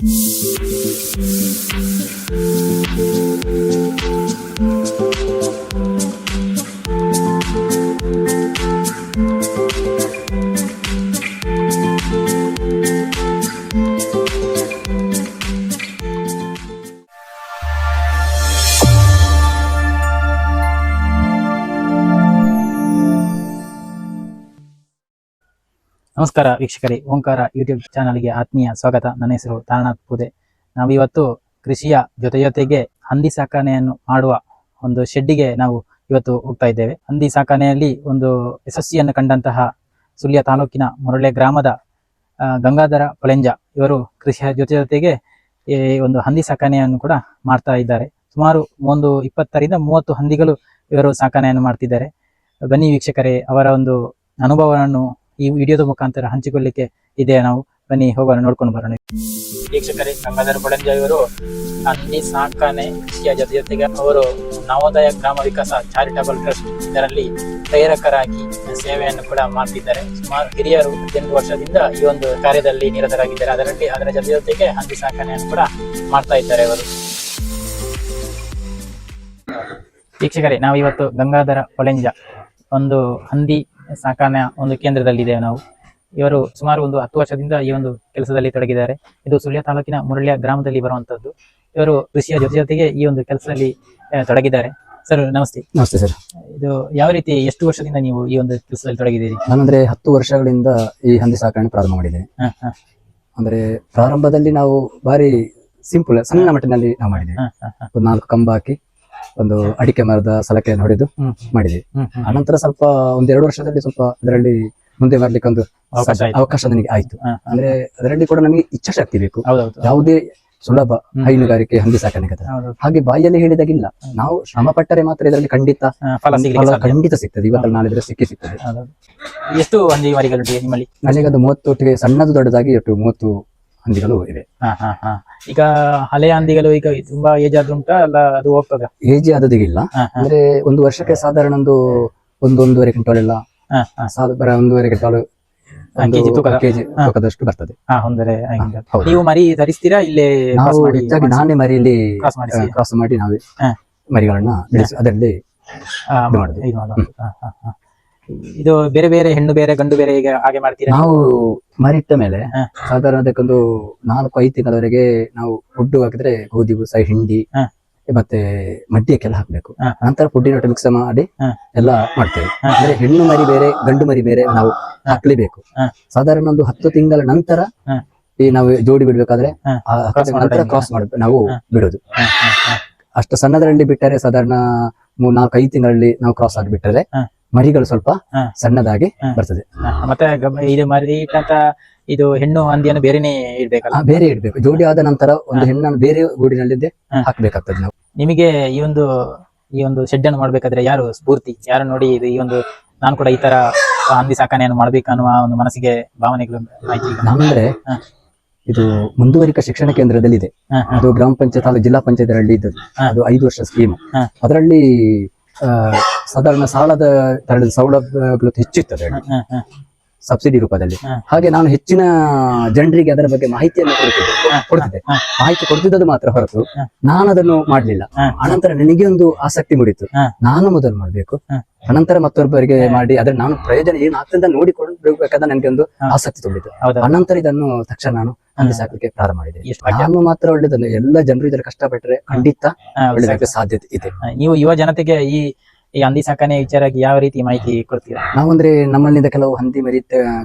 うん。ನಮಸ್ಕಾರ ವೀಕ್ಷಕರೇ, ಓಂಕಾರ ಯೂಟ್ಯೂಬ್ ಚಾನಲ್ಗೆ ಆತ್ಮೀಯ ಸ್ವಾಗತ. ನನ್ನ ಹೆಸರು ತಾರನಾಥ್ ಪೂದೆ. ನಾವಿವತ್ತು ಕೃಷಿಯ ಜೊತೆ ಜೊತೆಗೆ ಹಂದಿ ಸಾಕಣೆಯನ್ನು ಮಾಡುವ ಒಂದು ಶೆಡ್ಡಿಗೆ ನಾವು ಇವತ್ತು ಹೋಗ್ತಾ ಇದ್ದೇವೆ. ಹಂದಿ ಸಾಕಣೆಯಲ್ಲಿ ಒಂದು ಯಶಸ್ವಿಯನ್ನು ಕಂಡಂತಹ ಸುಳ್ಯ ತಾಲೂಕಿನ ಮುರಳೆ ಗ್ರಾಮದ ಗಂಗಾಧರ ಪಳೆಂಜ ಇವರು ಕೃಷಿಯ ಜೊತೆ ಜೊತೆಗೆ ಈ ಒಂದು ಹಂದಿ ಸಾಕಣೆಯನ್ನು ಕೂಡ ಮಾಡ್ತಾ ಇದ್ದಾರೆ. ಸುಮಾರು ಒಂದು ಇಪ್ಪತ್ತರಿಂದ ಮೂವತ್ತು ಹಂದಿಗಳು ಇವರು ಸಾಕಣೆಯನ್ನು ಮಾಡ್ತಿದ್ದಾರೆ. ಬನ್ನಿ ವೀಕ್ಷಕರೇ, ಅವರ ಒಂದು ಅನುಭವವನ್ನು ಈ ವಿಡಿಯೋದ ಮುಖಾಂತರ ಹಂಚಿಕೊಳ್ಳಿಕ್ಕೆ ಇದೆ. ನಾವು ಬನ್ನಿ, ಹೋಗೋಣ, ನೋಡ್ಕೊಂಡು ಬರೋಣ. ವೀಕ್ಷಕರೇ, ಗಂಗಾಧರ ಬಡಂಜ ಇವರು ಹಂದಿ ಸಾಕಣೆ ಕೃಷಿಯ ಜೊತೆ ಜೊತೆಗೆ ಅವರು ನವೋದಯ ಗ್ರಾಮ ವಿಕಾಸ ಚಾರಿಟಬಲ್ ಟ್ರಸ್ಟ್ ಇದರಲ್ಲಿ ಪ್ರೇರಕರಾಗಿ ಸೇವೆಯನ್ನು ಕೂಡ ಮಾಡ್ತಿದ್ದಾರೆ. ಸುಮಾರು ಹಿರಿಯರು ಹದಿನೆಂಟು ವರ್ಷದಿಂದ ಈ ಒಂದು ಕಾರ್ಯದಲ್ಲಿ ನಿರತರಾಗಿದ್ದಾರೆ. ಅದರಲ್ಲಿ ಅದರ ಜೊತೆ ಜೊತೆಗೆ ಹಂದಿ ಸಾಕಣೆಯನ್ನು ಕೂಡ ಮಾಡ್ತಾ ಇದ್ದಾರೆ ಅವರು ವೀಕ್ಷಕರೇ ನಾವು ಇವತ್ತು ಗಂಗಾಧರ ಒಳೆಂಜ ಒಂದು ಹಂದಿ ಸಾಕಣೆ ಒಂದು ಕೇಂದ್ರದಲ್ಲಿದ್ದೇವೆ ನಾವು. ಇವರು ಸುಮಾರು ಒಂದು ಹತ್ತು ವರ್ಷದಿಂದ ಈ ಒಂದು ಕೆಲಸದಲ್ಲಿ ತೊಡಗಿದ್ದಾರೆ. ಇದು ಸುಳ್ಯ ತಾಲೂಕಿನ ಮುರಳ್ಯ ಗ್ರಾಮದಲ್ಲಿ ಬರುವಂತದ್ದು. ಇವರು ಕೃಷಿಯ ಜೊತೆ ಜೊತೆಗೆ ಈ ಒಂದು ಕೆಲಸದಲ್ಲಿ ತೊಡಗಿದ್ದಾರೆ. ಸರ್ ನಮಸ್ತೆ. ನಮಸ್ತೆ ಸರ್. ಇದು ಯಾವ ರೀತಿ ಎಷ್ಟು ವರ್ಷದಿಂದ ನೀವು ಈ ಒಂದು ಕೆಲಸದಲ್ಲಿ ತೊಡಗಿದ್ದೀರಿ? ನಾನಂದ್ರೆ ಹತ್ತು ವರ್ಷಗಳಿಂದ ಈ ಹಂದಿ ಸಾಕಣೆ ಪ್ರಾರಂಭ ಮಾಡಿದ್ದೇನೆ. ಅಂದ್ರೆ ಪ್ರಾರಂಭದಲ್ಲಿ ನಾವು ಬಾರಿ ಸಿಂಪಲ್ ಸಣ್ಣ ಮಟ್ಟಿನಲ್ಲಿ ನಾವು ಮಾಡಿದ್ದೇವೆ. ನಾಲ್ಕು ಕಂಬ ಹಾಕಿ ಒಂದು ಅಡಿಕೆ ಮರದ ಸಲಕೆಯನ್ನು ಹೊಡೆದು. ಮಾಡಿದೆ ಆನಂತರ ಸ್ವಲ್ಪ ಒಂದ್ ಎರಡು ವರ್ಷದಲ್ಲಿ ಸ್ವಲ್ಪ ಅದರಲ್ಲಿ ಮುಂದೆ ಬರ್ಲಿಕ್ಕೆ ಒಂದು ಅವಕಾಶ ನನಗೆ ಆಯ್ತು. ಅಂದ್ರೆ ಅದರಲ್ಲಿ ಕೂಡ ನಮಗೆ ಇಚ್ಛಾಶಕ್ತಿ ಬೇಕು. ಯಾವುದೇ ಸುಲಭ ಹೈನುಗಾರಿಕೆ ಹಂದಿ ಸಾಕಣೆ ಹಾಗೆ ಬಾಯಿಯಲ್ಲಿ ಹೇಳಿದಾಗಿಲ್ಲ. ನಾವು ಶ್ರಮ ಪಟ್ಟರೆ ಮಾತ್ರ ಇದರಲ್ಲಿ ಖಂಡಿತ ಖಂಡಿತ ಸಿಗ್ತದೆ. ಇವತ್ತಲ್ಲಿ ನಾಳಿದ್ರೆ ಸಿಕ್ಕಿ ಸಿಗ್ತದೆ. ಎಷ್ಟು ಹಂದಿ ಮರಿಗಳು ನಿಮ್ಮಲ್ಲಿ? ನನಗೆ ಅದು ಮೂವತ್ತು ಒಟ್ಟಿಗೆ ಸಣ್ಣದು ದೊಡ್ಡದಾಗಿ ಒಟ್ಟು ಮೂವತ್ತು ಹಂದಿಗಳು ಇವೆ. ಹ, ಹ, ಹ. ಈಗ ಹಳೆಯ ಹಂದಿಗಳು ಈಗ ತುಂಬಾ ಏಜ್ ಆದ್ರೂ ಉಂಟಾ? ಅಲ್ಲ ಅದು ಹೋಗ್ತದೆ? ಏಜ್ ಆದದಿಗಿಲ್ಲ ಅಂದ್ರೆ ಒಂದು ವರ್ಷಕ್ಕೆ ಸಾಧಾರಣ ಒಂದು ಒಂದು ಒಂದೂವರೆ ಕ್ವಿಂಟಾಲ್ ಎಲ್ಲ. ಸಾಧಾರಣ ಒಂದೂವರೆ ಕ್ವಿಂಟಾಲ್ ಕೆಜಿ. ತೂಕದಷ್ಟು ಬರ್ತದೆ. ನೀವು ಮರಿ ಧರಿಸ್ತೀರಾ ಇಲ್ಲೇ ನಾವು ಹೆಚ್ಚಾಗಿ ನಾನೇ ಮರಿಯಲ್ಲಿ ಕ್ರಾಸ್ ಮಾಡಿ ನಾವೇ. ಮರಿಗಳನ್ನ ಅದರಲ್ಲಿ ಇದು ಬೇರೆ ಬೇರೆ ಹೆಣ್ಣು ಬೇರೆ ಗಂಡು ಬೇರೆ ಈಗ ಹಾಗೆ ಮಾಡ್ತೀರಾ ನಾವು ಮರಿ ಇಟ್ಟ ಮೇಲೆ. ಸಾಧಾರಣ ಅದಕ್ಕೊಂದು ನಾಲ್ಕು ಐದು ತಿಂಗಳವರೆಗೆ ನಾವು ಫುಡ್ ಹಾಕಿದ್ರೆ ಗೋಧಿ ಬೂಸ ಹಿಂಡಿ. ಮತ್ತೆ ಮಡ್ಡಿಯಕ್ಕೆಲ್ಲ ಹಾಕ್ಬೇಕು. ನಂತರ ಫುಡ್ಡಿನ ಮಿಕ್ಸ್ ಮಾಡಿ. ಎಲ್ಲ ಮಾಡ್ತೇವೆ ಅಂದ್ರೆ ಹೆಣ್ಣು ಮರಿ ಬೇರೆ ಗಂಡು ಮರಿ ಬೇರೆ ನಾವು ಹಾಕ್ಲೇಬೇಕು. ಸಾಧಾರಣ ಒಂದು ಹತ್ತು ತಿಂಗಳ ನಂತರ ಈ ನಾವು ಜೋಡಿ ಬಿಡ್ಬೇಕಾದ್ರೆ ನಂತರ ಕ್ರಾಸ್ ಮಾಡ ನಾವು. ಬಿಡೋದು. ಅಷ್ಟು ಸಣ್ಣದರಲ್ಲಿ ಬಿಟ್ಟರೆ ಸಾಧಾರಣ ಮೂರ್ ನಾಲ್ಕು ಐದು ತಿಂಗಳಲ್ಲಿ ನಾವು ಕ್ರಾಸ್ ಆಗಿ ಬಿಟ್ಟರೆ ಹ. ಮರಿಗಳು ಸ್ವಲ್ಪ ಸಣ್ಣದಾಗಿ ಬರ್ತದೆ. ಮತ್ತೆ ಇದು ಮರಿ ಇದು ಹೆಣ್ಣು ಹಂದಿಯನ್ನು ಬೇರೆನೆ ಇಡ್ಬೇಕಲ್ಲ? ಬೇರೆ ಇಡ್ಬೇಕು. ಜೋಡಿ ಆದ ನಂತರ ಒಂದು. ಹೆಣ್ಣನ್ನು ಬೇರೆ ಗೂಡಿನಲ್ಲಿದ್ದೆ. ಹಾಕ್ಬೇಕಾಗ್ತದೆ ನಾವು. ನಿಮಗೆ ಈ ಒಂದು ಈ ಒಂದು ಶೆಡ್ ಅನ್ನು ಮಾಡ್ಬೇಕಾದ್ರೆ ಯಾರು ಸ್ಫೂರ್ತಿ? ಯಾರು ನೋಡಿ ಇದು ಈ ಒಂದು ನಾನು ಕೂಡ ಈ ತರ ಹಂದಿ ಸಾಕಣೆಯನ್ನು ಮಾಡ್ಬೇಕು ಅನ್ನುವ ಒಂದು ಮನಸ್ಸಿಗೆ ಭಾವನೆಗಳು ಅಂದ್ರೆ ಇದು ಮುಂದುವರಿಕ ಶಿಕ್ಷಣ ಕೇಂದ್ರದಲ್ಲಿ ಇದೆ ಅದು ಗ್ರಾಮ ಪಂಚಾಯತ್ ಹಾಗೂ ಜಿಲ್ಲಾ ಪಂಚಾಯತ್ ಅಲ್ಲಿ ಇದ್ದದ್ದು ಅದು ಐದು ವರ್ಷ ಸ್ಕೀಮ್. ಅದರಲ್ಲಿ ಸಾಧಾರಣ ಸಾಲದ ತರದ ಸೌಲಭ್ಯಗಳು ಹೆಚ್ಚಿರ್ತದೆ. ಸಬ್ಸಿಡಿ ರೂಪದಲ್ಲಿ. ಹಾಗೆ ನಾನು ಹೆಚ್ಚಿನ ಜನರಿಗೆ ಅದರ ಬಗ್ಗೆ ಮಾಹಿತಿಯನ್ನು ಕೊಡ್ತಿದ್ದೆ. ಕೊಡ್ತಿದ್ದೆ ಮಾಹಿತಿ ಕೊಡ್ತಿದ್ದದು ಮಾತ್ರ ಹೊರತು ನಾನು ಅದನ್ನು ಮಾಡ್ಲಿಲ್ಲ. ಅನಂತರ ನನಗೆ ಒಂದು ಆಸಕ್ತಿ ಮೂಡಿತು ನಾನು ಮೊದಲು ಮಾಡ್ಬೇಕು. ಅನಂತರ ಮತ್ತೊಬ್ಬರಿಗೆ ಮಾಡಿ ಅದ್ರ ನಾನು ಪ್ರಯೋಜನ ಏನು ಆಗ್ತದೆ ನೋಡಿಕೊಂಡು ಬೇಕಾದ ನನಗೆ ಒಂದು ಆಸಕ್ತಿ ತುಂಬಿತು ಅನಂತರ ಇದನ್ನು ತಕ್ಷಣ ನಾನು ಹಂದಿ ಸಾಕಲಿಕ್ಕೆ ಪ್ರಾರಂಭ ಮಾಡಿದೆ. ನಾನು ಮಾತ್ರ ಒಳ್ಳೇದಲ್ಲ. ಎಲ್ಲ ಜನರು ಇದರ ಕಷ್ಟಪಟ್ಟರೆ ಖಂಡಿತ ಒಳ್ಳೇದಕ್ಕೆ ಸಾಧ್ಯತೆ ಇದೆ. ನೀವು ಯುವ ಜನತೆಗೆ ಈ ಈ ಹಂದಿ ಸಾಕಣೆ ವಿಚಾರವಾಗಿ ಯಾವ ರೀತಿ ಮಾಹಿತಿ ಕೊಡ್ತೀರಾ? ನಾವಂದ್ರೆ ನಮ್ಮಲ್ಲಿಂದ ಕೆಲವು ಹಂದಿ ಮರಿ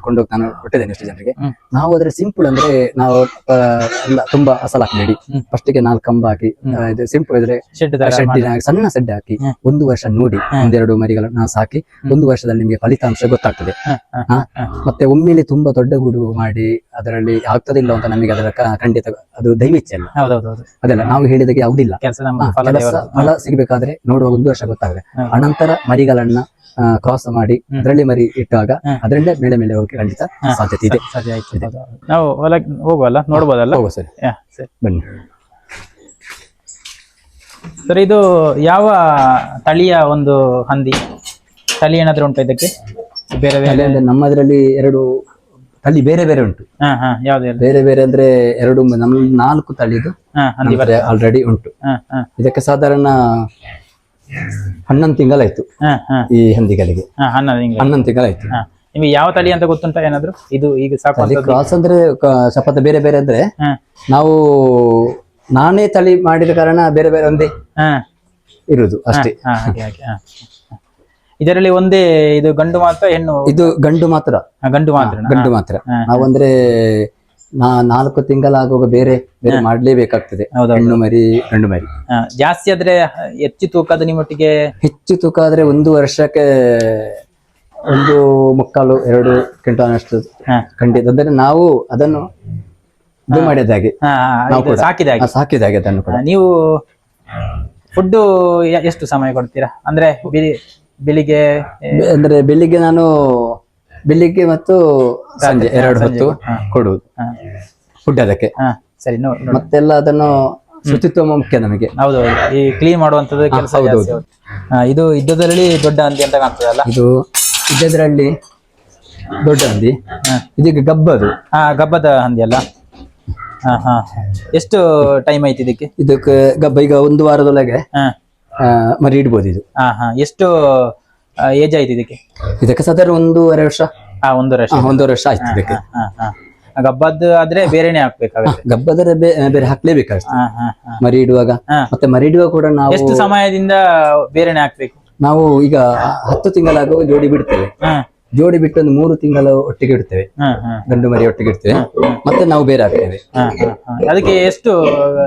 ಕೊಂಡೋಗಿ ನಾನು ಕೊಟ್ಟಿದ್ದೇನೆ ಎಷ್ಟು ಜನರಿಗೆ. ನಾವು ಅದ್ರ ಸಿಂಪಲ್ ಅಂದ್ರೆ ನಾವು ತುಂಬಾ ಅಸಲ್ ಹಾಕಬೇಡಿ. ಫಸ್ಟ್ಗೆ ನಾಲ್ಕು ಕಂಬ ಹಾಕಿ. ಇದು ಸಿಂಪಲ್ ಇದ್ರೆ ಸಣ್ಣ ಸೆಡ್ ಹಾಕಿ ಒಂದು ವರ್ಷ ನೋಡಿ. ಒಂದೆರಡು ಮರಿಗಳನ್ನ ಸಾಕಿ ಒಂದು ವರ್ಷದಲ್ಲಿ ನಿಮಗೆ ಫಲಿತಾಂಶ ಗೊತ್ತಾಗ್ತದೆ? ಮತ್ತೆ ಒಮ್ಮೆಲೆ ತುಂಬಾ ದೊಡ್ಡ ಗುಡು ಮಾಡಿ ಅದರಲ್ಲಿ ಆಗ್ತದಿಲ್ಲ ಅಂತ ನಮಗೆ ಅದರ ಖಂಡಿತ ಅದು ದೈವಿಚ್ಛೆ ಅಲ್ಲ. ಹೌದೌದೌದು. ಅದೆಲ್ಲ ನಾವು ಹೇಳಿದಾಗ ಯಾವುದಿಲ್ಲ. ಫಲ ಸಿಗಬೇಕಾದ್ರೆ ನೋಡುವ ಒಂದು ವರ್ಷ ಗೊತ್ತಾಗುತ್ತೆ ಹ್ಮ್. ಅನಂತರ ಮರಿಗಳನ್ನ ಕ್ರಾಸ್ ಮಾಡಿ. ಅದರಲ್ಲಿ ಮರಿ ಇಟ್ಟಾಗ. ಅದರಿಂದ ಮೇಲೆ ಮೇಲೆ ಹೋಗಿ ಖಂಡಿತ ಸಾಧ್ಯತೆ ಇದೆ. ಆಯ್ತು. ನಾವು ಹೊಲಕ್ಕೆ ಹೋಗುವಲ್ಲ? ನೋಡ್ಬೋದಲ್ಲ? ಹೋಗುವ ಸರ್. ಬನ್ನಿ. ಸರ್ ಇದು ಯಾವ ತಳಿಯ ಒಂದು ಹಂದಿ? ತಳಿ ಏನಾದ್ರೂ ಉಂಟು ಇದಕ್ಕೆ? ಬೇರೆ ಬೇರೆ? ನಮ್ಮದ್ರಲ್ಲಿ ಎರಡು ತಳಿ ಬೇರೆ ಬೇರೆ ಉಂಟು. ಬೇರೆ ಬೇರೆ ಅಂದ್ರೆ ಎರಡು ನಮ್ ನಮ್ಮ ನಾಲ್ಕು ತಳಿದು ಆಲ್ರೆಡಿ ಉಂಟು. ಇದಕ್ಕೆ ಸಾಧಾರಣ ಹನ್ನೊಂದು ತಿಂಗಳಾಯ್ತು ಈ ಹಂದಿಗಳಿಗೆ. ಹನ್ನೊಂದು ತಿಂಗಳು ತಿಂಗಳಾಯ್ತು. ನಿಮಗೆ ಯಾವ ತಳಿ ಅಂತ ಗೊತ್ತುಂಟ ಏನಾದ್ರು? ಇದು ಈಗ ಸಾಕು ಕ್ರಾಸ್ ಅಂದ್ರೆ ಶಪಥ ಬೇರೆ ಬೇರೆ ಅಂದ್ರೆ ನಾವು ನಾನೇ ತಳಿ ಮಾಡಿದ ಕಾರಣ ಬೇರೆ ಬೇರೆ ಒಂದೇ ಹಾ. ಇರುದು ಅಷ್ಟೇ. ಇದರಲ್ಲಿ ಒಂದೇ ಇದು ಗಂಡು ಮಾತ್ರ ಹೆಣ್ಣು? ಇದು ಗಂಡು ಮಾತ್ರ. ಗಂಡು ಮಾತ್ರ ಗಂಡು ಮಾತ್ರ. ನಾವಂದ್ರೆ ನಾ ನಾಲ್ಕು ತಿಂಗಳಾಗುವಾಗ ಬೇರೆ ಬೇರೆ ಮಾಡ್ಲೇಬೇಕಾಗ್ತದೆ. ಹೌದೌದು. ಹೆಣ್ಣು ಮರಿ ಗಂಡು ಮರಿ. ಜಾಸ್ತಿ ಆದ್ರೆ ಹೆಚ್ಚು ತೂಕದ ನಿಮ್ಮೊಟ್ಟಿಗೆ? ಹೆಚ್ಚು ತೂಕ ಆದ್ರೆ ಒಂದು ವರ್ಷಕ್ಕೆ ಒಂದು ಮುಕ್ಕಾಲು ಎರಡು ಕ್ವಿಂಟಾಲ್ ಅಷ್ಟು ಹಾ. ಖಂಡಿತ. ಅಂದ್ರೆ ನಾವು ಅದನ್ನು ಇದು ಮಾಡಿದ ಹಾಗೆ. ಹಾ, ಹಾ, ನಾವು ಇದು ಕೂಡ. ಸಾಕಿದ ಹಾಗೆ. ಆ, ಸಾಕಿದ ಹಾಗೆ ಅದನ್ನು ಕೂಡ. ನೀವು ಫುಡ್ ಎಷ್ಟು ಸಮಯ ಕೊಡ್ತೀರಾ? ಅಂದ್ರೆ ಬೆಳಿ- ಬೆಳಿಗ್ಗೆ ಅಂದ್ರೆ ಬೆಳಿಗ್ಗೆ ನಾನು ಬೆಳಿಗ್ಗೆ ಮತ್ತು ಸಂಜೆ ಎರಡು ಹೊತ್ತು ಕೊಡುವುದು. ಫುಡ್ ಅದಕ್ಕೆ. ಸರಿ ಮತ್ತೆಲ್ಲ ಅದನ್ನು ಶುಚಿತ್ವ ಮುಖ್ಯ ನಮಗೆ. ಹೌದು. ಈ ಕ್ಲೀನ್ ಮಾಡುವಂತದ್ದು ಕೆಲಸ. ಇದು ಇದ್ದದಲ್ಲಿ ದೊಡ್ಡ ಹಂದಿ ಅಂತ ಕಾಣ್ತದಲ್ಲ ಇದು ಇದ್ದದ್ರಲ್ಲಿ ದೊಡ್ಡ ಹಂದಿ. ಇದೀಗ ಗಬ್ಬದು. ಹಾ ಗಬ್ಬದ ಹಂದಿ ಅಲ್ಲ? ಹಾ ಹಾ. ಎಷ್ಟು ಟೈಮ್ ಆಯ್ತು ಇದಕ್ಕೆ? ಇದಕ್ಕೆ ಗಬ್ಬ ಈಗ ಒಂದು ವಾರದೊಳಗೆ ಮರಿ ಇಡ್ಬೋದು ಇದು. ಹಾ ಹಾ. ಎಷ್ಟು ಏಜ್ ಆಯ್ತು ಇದಕ್ಕೆ? ಇದಕ್ಕೆ ಸದರ್ ಒಂದೂವರೆ ವರ್ಷ. ಹಾ ವರ್ಷ ಆ, ಒಂದೂವರೆ ವರ್ಷ ಆಯ್ತು ಇದಕ್ಕೆ. ಗಬ್ಬದ್ ಹಾ. ಗಬ್ಬದ್ದು ಆದ್ರೆ ಬೇರೆನೆ ಹಾಕ್ಬೇಕಾಗುತ್ತೆ. ಗಬ್ಬದರೆ ಬೇ- ಬೇರೆ ಹಾಕ್ಲೇಬೇಕಾಗ್ತದೆ ಹಾ ಹಾ ಹಾ. ಮರಿ ಇಡುವಾಗ. ಹಾ. ಮತ್ತೆ ಮರಿ ಇಡುವಾಗ ಕೂಡ ನಾವು ಎಷ್ಟು ಸಮಯದಿಂದ ಬೇರೆನೆ ಹಾಕ್ಬೇಕು? ನಾವು ಈಗ ಹತ್ತು ತಿಂಗಳಾಗುವ ಜೋಡಿ ಬಿಡ್ತೇವೆ. ಹಾ. ಜೋಡಿ ಬಿಟ್ಟು ಒಂದು ಮೂರು ತಿಂಗಳು ಒಟ್ಟಿಗೆ ಇಡ್ತೇವೆ. ಹಾ ಹಾ. ಗಂಡು ಮರಿ ಒಟ್ಟಿಗೆ ಇಡ್ತೇವೆ. ಮತ್ತೆ ನಾವು ಬೇರೆ ಹಾಕ್ತೇವೆ. ಹಾ, ಹಾ, ಹಾ. ಅದಕ್ಕೆ ಎಷ್ಟು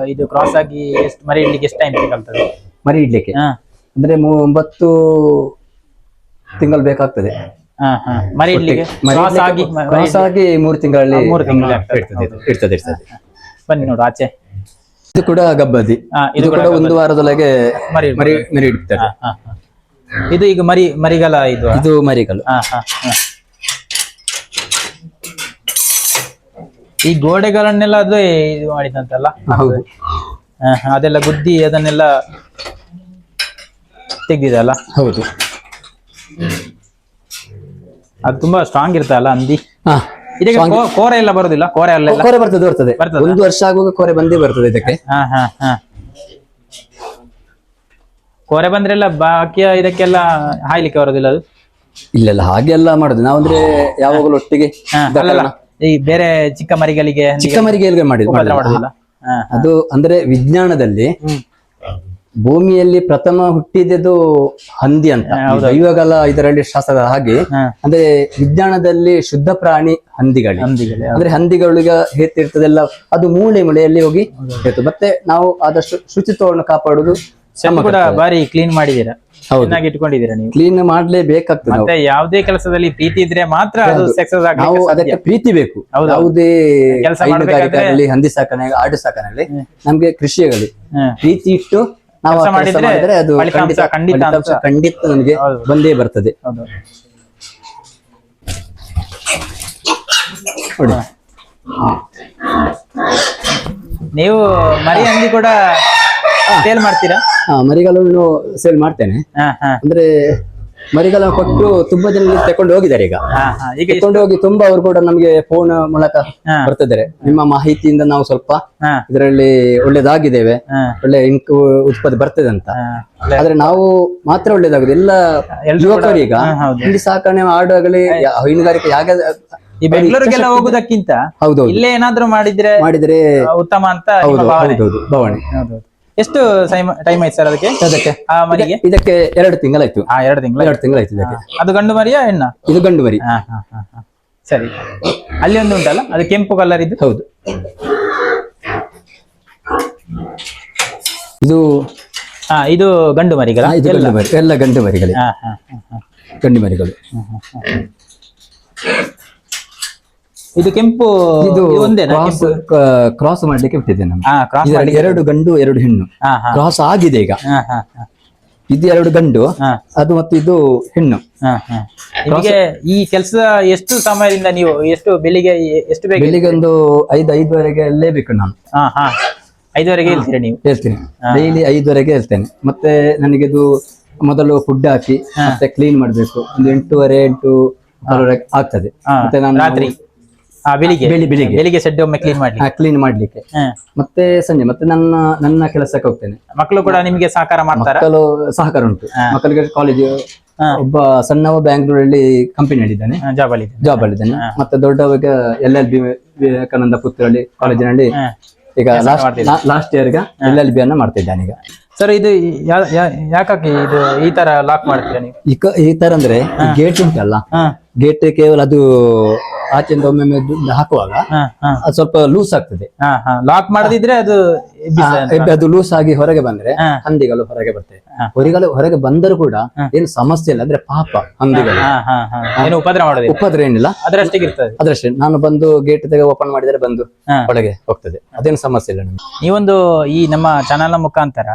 ಇದು ಕ್ರಾಸ್ ಆಗಿ ಎಷ್ಟು ಮರಿ ಇಡ್ಲಿಕ್ಕೆ ಎಷ್ಟು ಟೈಮ್ ಬೇಕಾಗ್ತದೆ ಮರಿ ಇಡ್ಲಿಕ್ಕೆ? ಹಾ. ಅಂದ್ರೆ ಮೂ- ಒಂಬತ್ತು ತಿಂಗಳು ಬೇಕಾಗ್ತದೆ. ಹಾ ಹಾ. ಮರಿ ಇಡ್ಲಿಕ್ಕೆ ಮರಿ ಕ್ರಾಸ್ ಆಗಿ ಇಡ್ಲಿಕ್ಕೆ- ಕ್ರಾಸ್ ಆಗಿ ಮೂರು ತಿಂಗಳಲ್ಲಿ ಮೂರು ತಿಂಗಳಲ್ಲಿ. ಇರ್ತದೆ ಬನ್ನಿ ನೋಡು ಆಚೆ. ಇದು ಕೂಡ ಗಬ್ಬದಿ. ಇದು ಕೂಡ ಒಂದು ವಾರದೊಳಗೆ ಮರಿ ಮರಿ ಮರಿ ಇಡ್ತಾರೆ. ಇದು ಈಗ ಮರಿ ಮರಿಗಲ ಇದು? ಇದು ಮರಿಗಳು ಹಾ, ಹಾ, ಹಾ. ಈ ಗೋಡೆಗಳನ್ನೆಲ್ಲ ಅದು ಇದು ಮಾಡಿದಂತಲ್ಲ? ಹೌದು. ಅದೆಲ್ಲ ಗುದ್ದಿ ಅದನ್ನೆಲ್ಲ ತೆಗ್ದಿದಲ್ಲ ಹೌದು. ಅದು ತುಂಬಾ ಸ್ಟ್ರಾಂಗ್ ಇರ್ತಲ್ಲ ಅಲ್ಲ ಹಾ ಇದಕ್ಕೆ ಕೋ- ಕೋರೆ ಎಲ್ಲ ಬರುದಿಲ್ಲ? ಕೋರೆ ಅಲ್ಲೆಲ್ಲ? ಕೋರೆ ಬರ್ತದೆ ಬರ್ತದೆ. ಬರ್ತದಾ? ಒಂದು ವರ್ಷ ಆಗುವಾಗ ಕೋರೆ ಬಂದೇ ಬರ್ತದೆ ಇದಕ್ಕೆ. ಹಾ ಹಾ ಹಾ. ಕೋರೆ ಬಂದ್ರೆಲ್ಲ ಬಾಕಿಯ ಇದಕ್ಕೆಲ್ಲ ಹಾಯ್ಲಿಕ್ಕೆ ಬರೋದಿಲ್ಲ ಅದು? ಇಲ್ಲೆಲ್ಲ ಹಾಗೆಲ್ಲ ಮಾಡುದು. ನಾವಂದ್ರೆ ಯಾವಾಗಲೂ ಒಟ್ಟಿಗೆ ಹಾ, ಅಲ್ಲಲ್ಲ ಕಾರಣ. ಈ ಬೇರೆ ಚಿಕ್ಕ ಮರಿಗಳಿಗೆ ಹಂದಿಗೆ ಚಿಕ್ಕ ಮರಿಗೆ ಮಾಡಿದ್ರೆ ಮಾಡಿದ್ ಉಪದ್ರ ಮಾಡೋದಿಲ್ಲ? ಹಾ ಅದು ಅಂದ್ರೆ ವಿಜ್ಞಾನದಲ್ಲಿ. ಭೂಮಿಯಲ್ಲಿ ಪ್ರಥಮ ಹುಟ್ಟಿದ್ದು ಹಂದಿ ಅಂತ. ಇವಾಗಲ್ಲ ಇದರಲ್ಲಿ ಶಾಸ್ತ್ರದ ಹಾಗೆ ಅಂದ್ರೆ ವಿಜ್ಞಾನದಲ್ಲಿ ಶುದ್ಧ ಪ್ರಾಣಿ ಹಂದಿಗಳು. ಅಂದ್ರೆ ಹಂದಿಗಳಿಗೆ ಹೇತಿರ್ತದೆಲ್ಲ ಅದು ಮೂಳೆ ಮೂಳೆಯಲ್ಲಿ ಹೋಗಿ ಹೇಳ್ತದೆ ಮತ್ತೆ ನಾವು ಆದಷ್ಟು ಶುಚಿತ್ವವನ್ನು ಕಾಪಾಡುದು ಕೂಡ ಬಾರಿ ಕ್ಲೀನ್ ಮಾಡಿದೀರಾ ಹೌದು. ಚೆನ್ನಾಗಿ ಇಟ್ಕೊಂಡಿದ್ದೀರಾ ನೀವು? ಕ್ಲೀನ್ ಮಾಡ್ಲೇಬೇಕಾಗ್ತದೆ ಬೇಕಾಗ್ತದೆ ಮತ್ತೆ ಯಾವುದೇ ಕೆಲಸದಲ್ಲಿ ಪ್ರೀತಿ ಇದ್ರೆ ಮಾತ್ರ ಅದು ಸಕ್ಸಸ್ ನಾವು ಅದಕ್ಕೆ ಪ್ರೀತಿ ಬೇಕು. ಯಾವುದೇ ಕೆಲಸ ಹೈನುಗಾರಿಕೆ ಹಂದಿ ಸಾಕಣೆ ಆಡು ಸಾಕಣೆ ನಮ್ಗೆ ಕೃಷಿಯಾಗಲಿ. ಪ್ರೀತಿ ಇಟ್ಟು ನಾವು ಮಾಡಿದ್ರೆ ಅದು ಖಂಡಿತ ಖಂಡಿತ ನಮಗೆ ಬಂದೇ ಬರ್ತದೆ. ನೀವು ಮರಿ ಅಂಗಿ ಕೂಡ ಸೇಲ್ ಮಾಡ್ತೀರಾ? ಮರಿಗಳನ್ನೂ ಸೇಲ್ ಮಾಡ್ತೇನೆ. ಅಂದ್ರೆ ಮರಿಗಳನ್ನು ಕೊಟ್ಟು ತುಂಬಾ ಜನ ತಕೊಂಡು ಹೋಗಿದ್ದಾರೆ ಈಗ. ಈಗ ತಕೊಂಡು ಹೋಗಿ ತುಂಬಾ ಅವರು ಕೂಡ ನಮಗೆ ಫೋನ್ ಮೂಲಕ. ಬರ್ತಿದ್ದಾರೆ. ನಿಮ್ಮ ಮಾಹಿತಿಯಿಂದ ನಾವು ಸ್ವಲ್ಪ ಇದರಲ್ಲಿ ಒಳ್ಳೇದಾಗಿದ್ದೇವೆ. ಒಳ್ಳೆ ಇಂಕು ಉತ್ಪತ್ತಿ ಬರ್ತದೆ ಅಂತ. ಆದ್ರೆ ನಾವು ಮಾತ್ರ ಒಳ್ಳೇದಾಗುದು. ಎಲ್ಲ ಯುವಕರು ಈಗ ಯುವಕರೀಗ ಇಲ್ಲಿ ಸಾಕಣೆ ಆಡುವಾಗಲಿ ಯಾ- ಹೈನುಗಾರಿಕೆ ಯಾಗ ಈ ಬೆಂಗಳೂರಿಗೆಲ್ಲ ಹೋಗುದಕ್ಕಿಂತ ಹೌದು ಇಲ್ಲೇ ಏನಾದ್ರೂ ಮಾಡಿದ್ರೆ ಮಾಡಿದ್ರೆ ಉತ್ತಮ ಅಂತ ಭಾವನೆ. ಎಷ್ಟು ಟೈಮ್ ಆಯ್ತು ಸರ್ ಅದಕ್ಕೆ? ಅದಕ್ಕೆ. ಆ ಮರಿಗೆ ಇದಕ್ಕೆ ಎರಡು ತಿಂಗಳಾಯ್ತು. ಹಾ ಎರಡು ತಿಂಗಳು ಎರಡು ತಿಂಗಳಾಯ್ತು ಇದಕ್ಕೆ. ಅದು ಗಂಡು ಮರಿಯಾ ಹೆಣ್ಣ? ಇದು ಗಂಡು ಮರಿ. ಹಾ ಹಾ ಹಾ ಹಾ. ಸರಿ. ಅಲ್ಲಿ ಒಂದು ಉಂಟಲ್ಲ ಅದು ಕೆಂಪು ಕಲರ್ ಇದು ಹೌದು. ಇದು ಹಾ ಇದು ಗಂಡು ಮರಿಗಳ? ಎಲ್ಲ? ಗಂಡು ಮರಿಗಳು. ಗಂಡು ಮರಿಗಳು. ಇದು ಕೆಂಪು ಇದು ಒಂದೇನಾ ಕ್ರಾಸ್ ಕೆಂಪು? ಕ್ರಾಸ್ ಮಾಡ್ಲಿಕ್ಕೆ ಬಿಟ್ಟಿದ್ದೆ ನಾನು. ಹಾ ಕ್ರಾಸ್ ಇದರಲ್ಲಿ ಎರಡು ಗಂಡು ಎರಡು ಹೆಣ್ಣು. ಹಾ ಹಾ. ಕ್ರಾಸ್ ಆಗಿದೆ ಈಗ. ಹಾ ಹಾ ಹಾ. ಇದು ಎರಡು ಗಂಡು ಹಾ. ಅದು ಮತ್ತು ಇದು ಹೆಣ್ಣು. ಹಾ ಹಾ. ನಿಮಗೆ ಈ ಕೆಲಸ ಎಷ್ಟು ಸಮಯದಿಂದ ನೀವು ಎಷ್ಟು ಬೆಳಿಗ್ಗೆ ಎ- ಎಷ್ಟು ಬೇಗ ಬೆಳಿಗ್ಗೆ ಒಂದು ಐದು ಐದುವರೆಗೆ ಬೇಕು ನಾನು. ಹಾ ಹಾ. ಐದುವರೆಗೆ ಹೇಳ್ತೀರಾ ನೀವು? ಹೇಳ್ತೀನಿ. ಡೈಲಿ ಐದುವರೆಗೆ ಹೇಳ್ತೇನೆ ಮತ್ತೆ ನನಗೆ ಇದು ಮೊದಲು ಫುಡ್ ಹಾಕಿ ಮತ್ತೆ ಕ್ಲೀನ್ ಮಾಡಬೇಕು. ಒಂದು ಎಂಟೂವರೆ ಎಂಟು ಕಾಲುವರೆಗೆ ಆಗ್ತದೆ. ಹಾ, ಮತ್ತೆ ನಾನು ರಾತ್ರಿ? ಬೆಳಿಗ್ಗೆ. ಬೆಳಿ ಬೆಳಿಗ್ಗೆ. ಬೆಳಿಗ್ಗೆ ಶೆಡ್ ಒಮ್ಮೆ ಕ್ಲೀನ್ ಮಾಡ್ಲಿ ಕ್ಲೀನ್ ಮಾಡ್ಲಿಕ್ಕೆ. ಮತ್ತೆ ಸಂಜೆ ಮತ್ತೆ ನನ್ನ ನನ್ನ ಕೆಲಸಕ್ಕೆ ಹೋಗ್ತೇನೆ. ಮಕ್ಕಳು ಕೂಡ ನಿಮ್ಗೆ ಸಹಕಾರ ಮಾಡ್ತಾರೆ? ಮಕ್ಕಳು ಸಹಕಾರ ಉಂಟು. ಮಕ್ಕಳಿಗೆ ಕಾಲೇಜು ಒಬ್ಬ ಸಣ್ಣವ ಬ್ಯಾಂಗ್ಳೂರಲ್ಲಿ ಕಂಪನಿ ಹೇಳಿದ್ದಾನೆ ಜಾಬ್ ಅಲ್ಲಿ ಜಾಬ್ ಅಲ್ಲಿದ್ದಾನೆ. ಮತ್ತೆ ದೊಡ್ಡವಾಗ ಎಲ್ ಎಲ್ ಬಿ ವಿವೇಕಾನಂದ ಪುತ್ತೂರಲ್ಲಿ ಕಾಲೇಜಿನಲ್ಲಿ ಈಗ ಲಾಸ್ಟ್ ಇಯರ್ ಗ ಎಲ್ ಎಲ್ ಬಿ ಅನ್ನ ಮಾಡ್ತಿದ್ದಾನೆ ಈಗ. ಸರ್ ಇದು ಯಾ- ಯಾ- ಯಾಕಾಗಿ ಇದು ಈ ತರ ಲಾಕ್ ಮಾಡ್ತೀರಾ ನೀವು? ಈ ತರ ಅಂದ್ರೆ ಗೇಟ್ ಉಂಟಲ್ಲ. ಗೇಟ್ ಕೇವಲ ಅದು ಆಚೆಯಿಂದ ಒಮ್ಮೊಮ್ಮೆ ದುಡ್ಡು ಹಾಕುವಾಗ ಅದು ಸ್ವಲ್ಪ ಲೂಸ್ ಆಗ್ತದೆ. ಹಾ ಹಾ. ಲಾಕ್ ಮಾಡದಿದ್ರೆ ಅದು ಅದು ಲೂಸ್ ಆಗಿ ಹೊರಗೆ ಬಂದ್ರೆ ಹಂದಿಗಳು ಹೊರಗೆ ಬರ್ತವೆ ಹೊರಿಗಳು ಹೊರಗೆ ಬಂದರೂ ಕೂಡ ಏನು ಸಮಸ್ಯೆ ಇಲ್ಲ ಅಂದ್ರೆ ಪಾಪ ಹಂದಿಗಳು. ಏನು ಉಪದ್ರ ಮಾಡೋದಿಲ್ಲ. ಉಪದ್ರ ಏನಿಲ್ಲ. ಅದರಷ್ಟಿಗೆ ಇರ್ತದೆ. ಅದ್ರಷ್ಟೇ. ನಾನು ಬಂದು ಗೇಟ್ ತೆಗೆ ಓಪನ್ ಮಾಡಿದ್ರೆ ಬಂದು. ಒಳಗೆ ಹೋಗ್ತದೆ. ಅದೇನು ಸಮಸ್ಯೆ ಇಲ್ಲ ನಮ್ಗೆ. ನೀವೊಂದು ಈ ನಮ್ಮ ಚಾನಲ್ ಮುಖಾಂತರ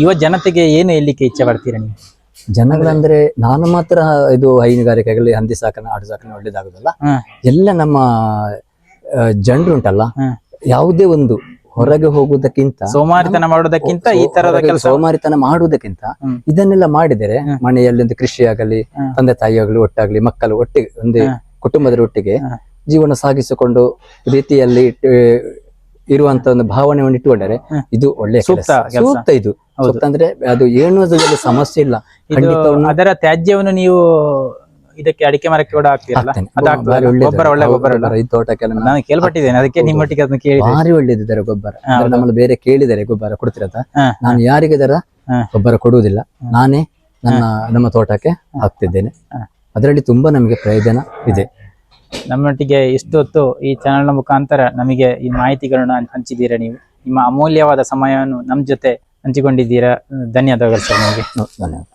ಯುವ ಜನತೆಗೆ ಏನು ಹೇಳಲಿಕ್ಕೆ ಇಚ್ಛೆ ಪಡ್ತೀರಾ ನೀವು? ಜನಗಳಂದ್ರೆ ನಾನು ಮಾತ್ರ ಇದು ಹೈನುಗಾರಿಕೆಗಳಲ್ಲಿ ಹಂದಿ ಸಾಕಣೆ ಆಡು ಸಾಕಣೆ ಒಳ್ಳೇದಾಗುದಲ್ಲ. ಎಲ್ಲ ನಮ್ಮ ಜನರು ಉಂಟಲ್ಲ ಯಾವುದೇ ಒಂದು ಹೊರಗೆ ಹೋಗುವುದಕ್ಕಿಂತ ಸೋಮಾರಿತನ ಮಾಡೋದಕ್ಕಿಂತ ಈ ತರದ ಕೆಲಸ. ಸೋಮಾರಿತನ ಮಾಡುವುದಕ್ಕಿಂತ ಇದನ್ನೆಲ್ಲ ಮಾಡಿದರೆ ಮನೆಯಲ್ಲಿ ಒಂದು ಕೃಷಿ ಆಗಲಿ. ತಂದೆ ತಾಯಿಯಾಗಲಿ ಒಟ್ಟಾಗ್ಲಿ ಮಕ್ಕಳು ಒಟ್ಟಿಗೆ ಒಂದೇ ಕುಟುಂಬದ ಒಟ್ಟಿಗೆ. ಜೀವನ ಸಾಗಿಸಿಕೊಂಡು ರೀತಿಯಲ್ಲಿ ಇರುವಂತ ಒಂದು ಭಾವನೆಯನ್ನು ಇಟ್ಟುಕೊಂಡರೆ. ಇದು ಒಳ್ಳೆ ಸೂಕ್ತ ಇದು. ಸೂಕ್ತ ಅಂದ್ರೆ ಅದು ಏನು ಸಮಸ್ಯೆ ಇಲ್ಲ. ಅದರ ತ್ಯಾಜ್ಯವನ್ನು ನೀವು ಇದಕ್ಕೆ ಅಡಿಕೆ ಮರಕ್ಕೆ ಕೂಡ ಒಳ್ಳೇದು. ಗೊಬ್ಬರ ಒಳ್ಳೆ ಗೊಬ್ಬರ ಈ ತೋಟಕ್ಕೆಲ್ಲ ನಾನು- ಕೇಳ್ಪಟ್ಟಿದ್ದೇನೆ. ಅದಕ್ಕೆ ನಿಮ್ಮೊಟ್ಟಿಗೆ ಅದನ್ನ ಕೇಳಿ ಭಾರಿ ಒಳ್ಳೇದಿದ್ದಾರೆ ಗೊಬ್ಬರ. ನಮ್ಮಲ್ಲಿ ಬೇರೆ ಕೇಳಿದರೆ ಗೊಬ್ಬರ ಕೊಡ್ತಿರತ್ತ. ನಾನು ಯಾರಿಗೆ ಇದರ ಗೊಬ್ಬರ ಕೊಡುವುದಿಲ್ಲ. ನಾನೇ ನನ್ನ ನಮ್ಮ ತೋಟಕ್ಕೆ ಹಾಕ್ತಿದ್ದೇನೆ. ಅದರಲ್ಲಿ ತುಂಬಾ ನಮಗೆ ಪ್ರಯೋಜನ ಇದೆ. ನಮ್ಮೊಟ್ಟಿಗೆ ಇಷ್ಟು ಹೊತ್ತು ಈ ಚಾನೆಲ್ನ ಮುಖಾಂತರ ನಮಗೆ ಈ ಮಾಹಿತಿಗಳನ್ನು ಹಂಚ್- ಹಂಚಿದ್ದೀರಾ ನೀವು? ನಿಮ್ಮ ಅಮೂಲ್ಯವಾದ ಸಮಯವನ್ನು ನಮ್ಮ ಜೊತೆ ಹಂಚಿಕೊಂಡಿದ್ದೀರಾ? ಧನ್ಯವಾದಗಳು ಸರ್ ನಮಗೆ. ಧನ್ಯವಾದ.